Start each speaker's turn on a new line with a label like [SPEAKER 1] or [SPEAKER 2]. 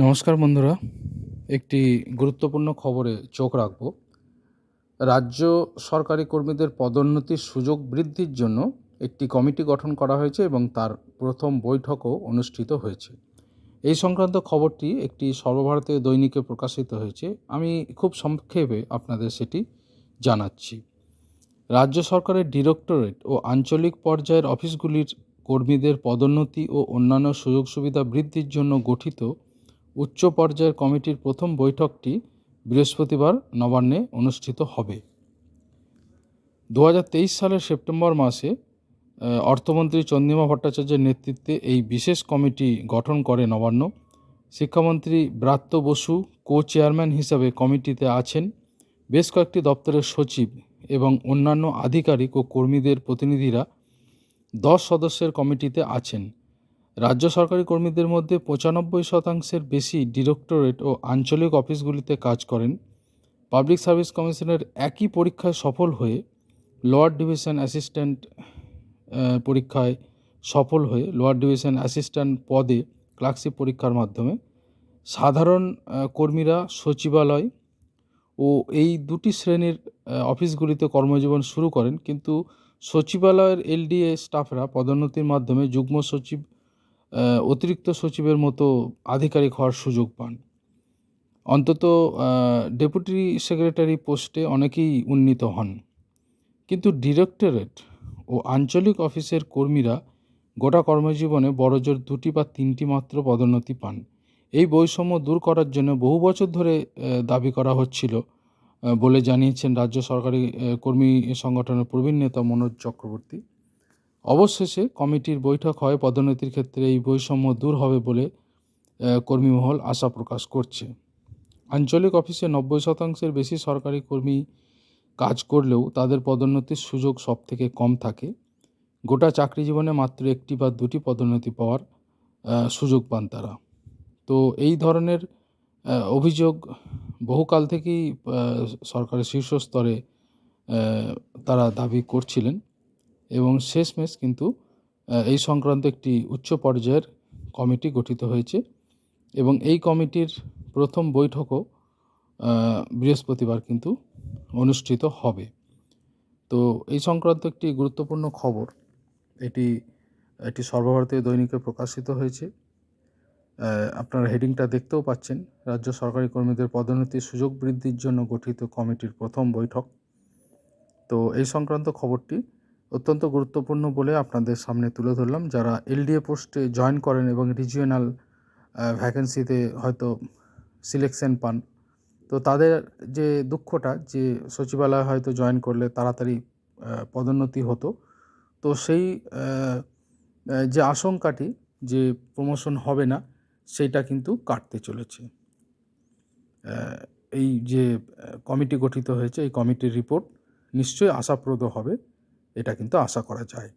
[SPEAKER 1] নমস্কার বন্ধুরা। একটি গুরুত্বপূর্ণ খবরে চোখ রাখব। রাজ্য সরকারি কর্মীদের পদোন্নতির সুযোগ বৃদ্ধির জন্য একটি কমিটি গঠন করা হয়েছে এবং তার প্রথম বৈঠকও অনুষ্ঠিত হয়েছে। এই সংক্রান্ত খবরটি একটি সর্বভারতীয় দৈনিকে প্রকাশিত হয়েছে। আমি খুব সংক্ষেপে আপনাদের সেটি জানাচ্ছি। রাজ্য সরকারের ডিরেক্টরেট ও আঞ্চলিক পর্যায়ের অফিসগুলির কর্মীদের পদোন্নতি ও অন্যান্য সুযোগ সুবিধা বৃদ্ধির জন্য গঠিত উচ্চ পর্যায়ের কমিটির প্রথম বৈঠকটি বৃহস্পতিবার নবান্নে অনুষ্ঠিত হবে। দু হাজার তেইশ সালের সেপ্টেম্বর মাসে অর্থমন্ত্রী চন্দ্রিমা ভট্টাচার্যের নেতৃত্বে এই বিশেষ কমিটি গঠন করে নবান্ন। শিক্ষামন্ত্রী ব্রাত্য বসু কো চেয়ারম্যান হিসাবে কমিটিতে আছেন। বেশ কয়েকটি দপ্তরের সচিব এবং অন্যান্য আধিকারিক ও কর্মীদের প্রতিনিধিরা দশ সদস্যের কমিটিতে আছেন। রাজ্য সরকারি কর্মীদের মধ্যে পঁচানব্বই শতাংশের বেশি ডিরেক্টরেট ও আঞ্চলিক অফিসগুলিতে কাজ করেন। পাবলিক সার্ভিস কমিশনের একই পরীক্ষায় সফল হয়ে লোয়ার ডিভিশন অ্যাসিস্ট্যান্ট পরীক্ষায় সফল হয়ে লোয়ার ডিভিশন অ্যাসিস্ট্যান্ট পদে ক্লার্কশিপ পরীক্ষার মাধ্যমে সাধারণ কর্মীরা সচিবালয় ও এই দুটি শ্রেণির অফিসগুলিতে কর্মজীবন শুরু করেন। কিন্তু সচিবালয়ের এলডিএ স্টাফরা পদোন্নতির মাধ্যমে যুগ্ম সচিব অতিরিক্ত সচিবের মতো আধিকারিক হওয়ার সুযোগ পান। অন্তত ডেপুটি সেক্রেটারি পোস্টে অনেকেই উন্নীত হন। কিন্তু ডিরেক্টরেট ও আঞ্চলিক অফিসের কর্মীরা গোটা কর্মজীবনে বড়জোর দুটি বা তিনটি মাত্র পদোন্নতি পান। এই বৈষম্য দূর করার জন্য বহু বছর ধরে দাবি করা হচ্ছিল বলে জানিয়েছেন রাজ্য সরকারি কর্মী সংগঠনের প্রবীণ নেতা মনোজ চক্রবর্তী। অবশেষে কমিটির বৈঠক হয়, পদোন্নতির ক্ষেত্রে এই বৈষম্য দূর হবে বলে কর্মীমহল আশা প্রকাশ করছে। আঞ্চলিক অফিসে নব্বই শতাংশের বেশি সরকারি কর্মী কাজ করলেও তাদের পদোন্নতির সুযোগ সব থেকে কম থাকে। গোটা চাকরি জীবনে মাত্র একটি বা দুটি পদোন্নতি পাওয়ার সুযোগ পান তারা। তো এই ধরনের অভিযোগ বহুকাল থেকেই সরকারের শীর্ষস্তরে তারা দাবি করছিলেন। এবং শেষমেশ কিন্তু এই সংক্রান্ত একটি উচ্চ পর্যায়ের কমিটি গঠিত হয়েছে এবং এই কমিটির প্রথম বৈঠকও বৃহস্পতিবার কিন্তু অনুষ্ঠিত হবে। তো এই সংক্রান্ত একটি গুরুত্বপূর্ণ খবর, এটি এটি সর্বভারতীয় দৈনিকে প্রকাশিত হয়েছে। আপনারা হেডিংটা দেখতেও পাচ্ছেন, রাজ্য সরকারি কর্মীদের পদোন্নতির সুযোগ বৃদ্ধির জন্য গঠিত কমিটির প্রথম বৈঠক। তো এই সংক্রান্ত খবরটি অত্যন্ত গুরুত্বপূর্ণ বলে আপনাদের সামনে তুলে ধরলাম। যারা এলডিএ পোস্টে জয়েন করেন এবং রিজিওনাল ভ্যাকেন্সিতে হয়তো সিলেকশন পান, তো তাদের যে দুঃখটা যে সচিবালয় হয়তো জয়েন করলে তাড়াতাড়ি পদোন্নতি হতো, তো সেই যে আশঙ্কাটি যে প্রমোশন হবে না, সেইটা কিন্তু কাটতে চলেছে। এই যে কমিটি গঠিত হয়েছে, এই কমিটির রিপোর্ট নিশ্চয়ই আশাপ্রদ হবে। এটা কিন্তু আশা করা যায়।